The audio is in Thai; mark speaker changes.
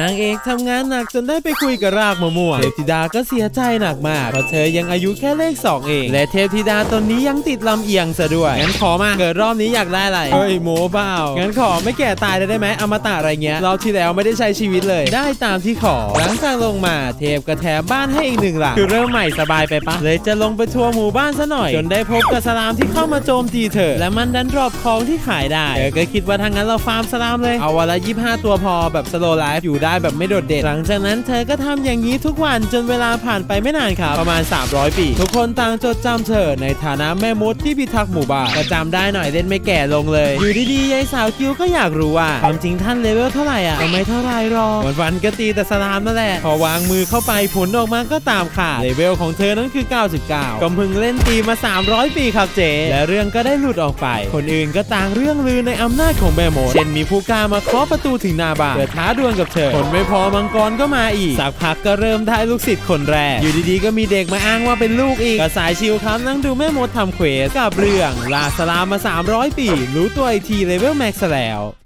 Speaker 1: นางเอกทำงานหนักจนได้ไปคุยกับรากมะม่วงเทพธิดาก็เสียใจหนักมากเพราะเธอยังอายุแค่เลขสองเอง และเทพธิดาตนนี้ยังติดลำเอียงซะด้วย งั้นขอมาเกิดรอบนี้อยากได้อะไร เฮ้ยโมเปล่า งั้นขอไม่แก่ตายเลยได้ไหมอมตะอะไรเงี้ยรอบที่แล้วไม่ได้ใช้ชีวิตเลย ได้ตามที่ขอ หลังจากลงมาเทพก็แถมบ้านให้อีกหนึ่งหลังคือเริ่มใหม่สบายไปปะ เลยจะลงไปทัวร์หมู่บ้านซะหน่อย จนได้พบกับสลามที่เข้ามาโจมตีเธอ และมันดันดรอปของที่ขายได้ เธอก็คิดว่าทางนั้นเราฟาร์มสลามเลย เอาวันละ25 ตัวพอแบบสโลไลฟ์อยู่ได้แบบไม่โดดเด่นหลังจากนั้นเธอก็ทำอย่างนี้ทุกวันจนเวลาผ่านไปไม่นานครับประมาณ 300 ปี ทุกคนต่างจดจำเธอในฐานะแม่มดที่พิทักษ์หมู่บ้านก็จำได้หน่อยเล่นไม่แก่ลงเลย อยู่ดีๆยายสาวคิวก็อยากรู้ว่าความจริงท่านเลเวลเท่าไหร่อะก็ไม่เท่าไรหรอกวันๆก็ตีแต่สลามนั่นแหละพอวางมือเข้าไปผลออกมาก็ตามขาดเลเวลของเธอนั้นคือ 99ก็เพิ่งเล่นตีมา 300 ปีครับเจและเรื่องก็ได้หลุดออกไป คนอื่นก็ต่างเรื่องลือในอำนาจของแม่มดเช่นมีผู้กล้ามาเคาะประตูถึงหนาบ้านเพื่อท้าดวลกับเธอคนไม่พอมังกรก็มาอีก สักพักก็เริ่มได้ลูกศิษย์คนแรก อยู่ดีๆ ก็มีเด็กมาอ้างว่าเป็นลูกอีกก็สายชิลครับนั่งดูแม่มดทำเควสกับเรื่องลาสลามมา300 ปี รู้ตัวอีกทีเลเวลแม็กซ์แล้ว